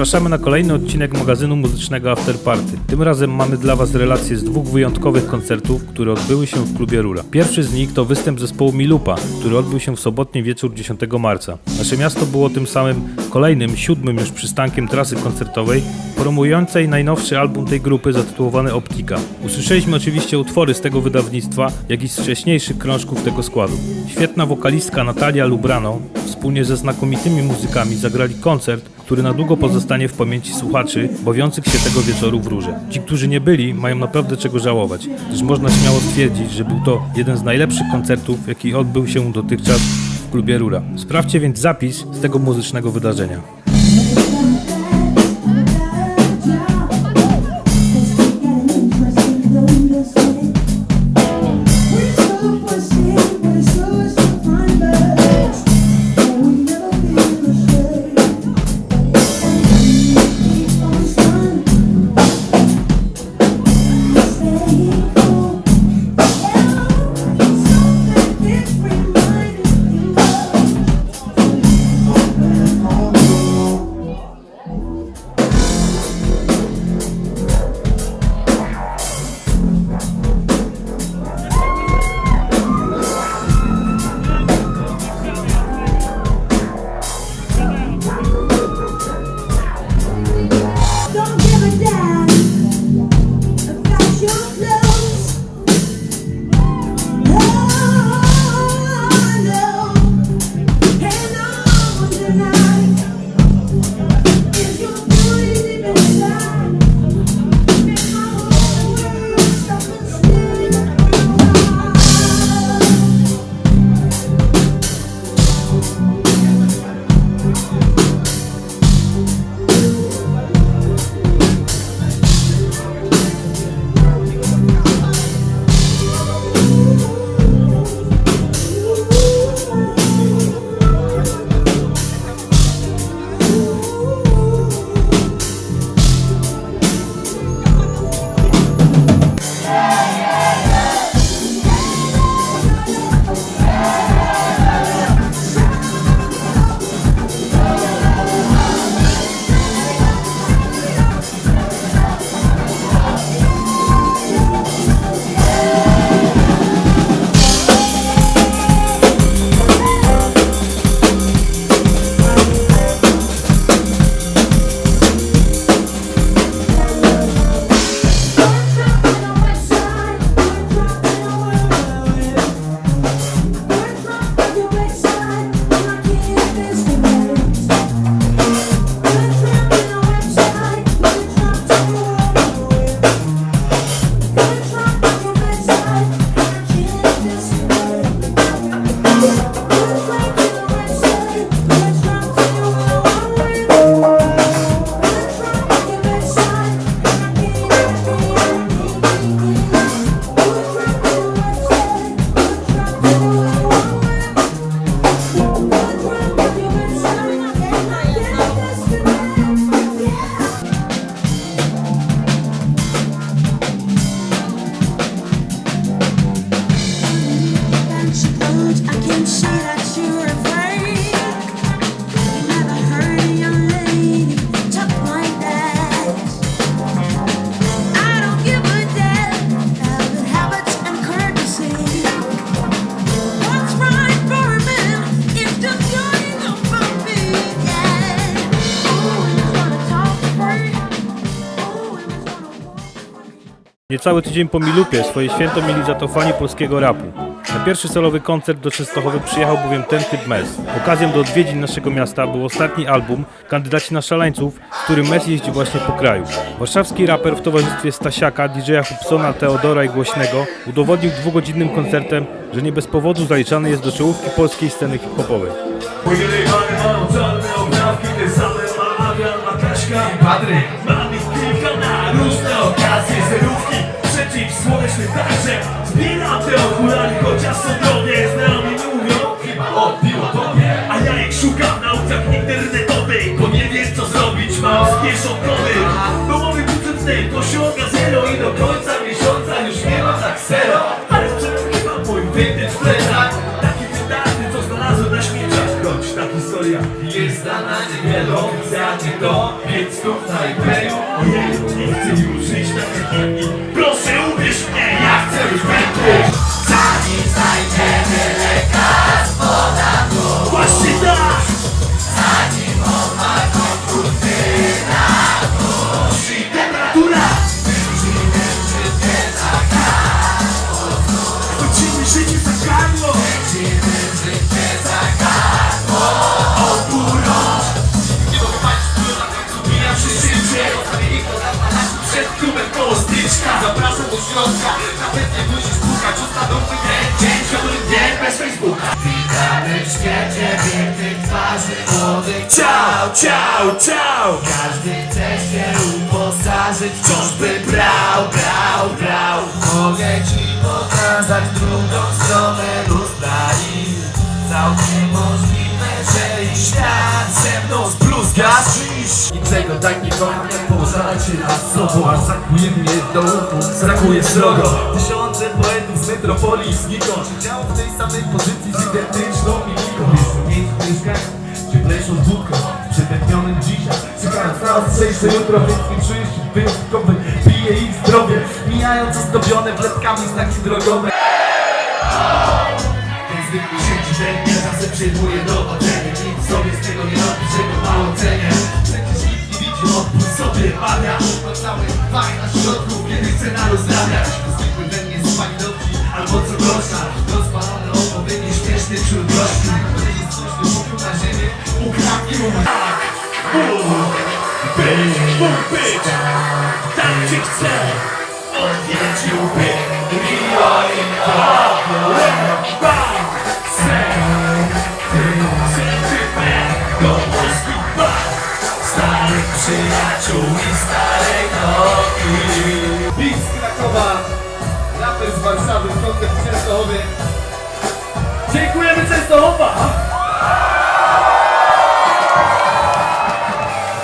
Zapraszamy na kolejny odcinek magazynu muzycznego After Party. Tym razem mamy dla Was relacje z dwóch wyjątkowych koncertów, które odbyły się w klubie Rura. Pierwszy z nich to występ zespołu Milupa, który odbył się w sobotni wieczór 10 marca. Nasze miasto było tym samym kolejnym, siódmym już przystankiem trasy koncertowej, promującej najnowszy album tej grupy zatytułowany Optika. Usłyszeliśmy oczywiście utwory z tego wydawnictwa, jak i z wcześniejszych krążków tego składu. Świetna wokalistka Natalia Lubrano wspólnie ze znakomitymi muzykami zagrali koncert, który na długo pozostanie w pamięci słuchaczy bawiących się tego wieczoru w Rurze. Ci, którzy nie byli, mają naprawdę czego żałować, gdyż można śmiało stwierdzić, że był to jeden z najlepszych koncertów, jaki odbył się dotychczas w klubie Rura. Sprawdźcie więc zapis z tego muzycznego wydarzenia. Niecały tydzień po Milupie swoje święto mieli za to fani polskiego rapu. Na pierwszy solowy koncert do Częstochowy przyjechał bowiem ten typ Mes. Okazją do odwiedzin naszego miasta był ostatni album Kandydaci na Szaleńców, z którym Mes jeździ właśnie po kraju. Warszawski raper w towarzystwie Stasiaka, DJ-a Hubsona, Teodora i Głośnego udowodnił dwugodzinnym koncertem, że nie bez powodu zaliczany jest do czołówki polskiej sceny hip-hopowej. Przeciwsłoneczny także Zbieram te okulary, chociaż są drogie Sytuacja jest dla nas wielokracji to Więc to tutaj wejdź Nie, nie chcę już iść na wychodni Proszę uwierz mnie, ja chcę już wędrzyć Zanim znajdziemy lek świecie pięknych twarzy Młodych Ciao, ciao, ciao. Każdy chce się uposażyć Wciąż by brał, brał, brał. Mogę ci pokazać drugą stronę lustra i Całkiem możliwe, że i świat ze mną spluzgasz Niczego tak nie kocham się nad sobą Aż zakuje mnie do łuku, brakuje srogo. Tysiące poetów z metropolii znikąd Siedziało w tej samej pozycji z identyczną mimiką Jest w miejscu mieszkania, gdzie pleszą wódką Przetępionym dzisiaj, czekając na ostrzejsze jutro Więc nie czuję się wyjątkowy, piję ich zdrowie Mijając ozdobione wlepkami znaki drogowe. Zwykły siedzi we mnie, przyjmuje dowodzenie Nic sobie z tego nie robi, czego mało cenię Odpór sobie pada Ma cały faj na środku, kiedy chce na rozrabiać Zwykły we mnie spani dowcip, albo co gorsza. Rozpalone opowy, nieśmieszny wśród gości Ktoś coś wybuchł na ziemię, ukradł i umarł Tak, być, Bóg być Tak cię chcę, i Bang! Przyjaciół i starej nogi Big z Krakowa, raper z Warszawy, koncert w Częstochowie Dziękujemy Częstochowa!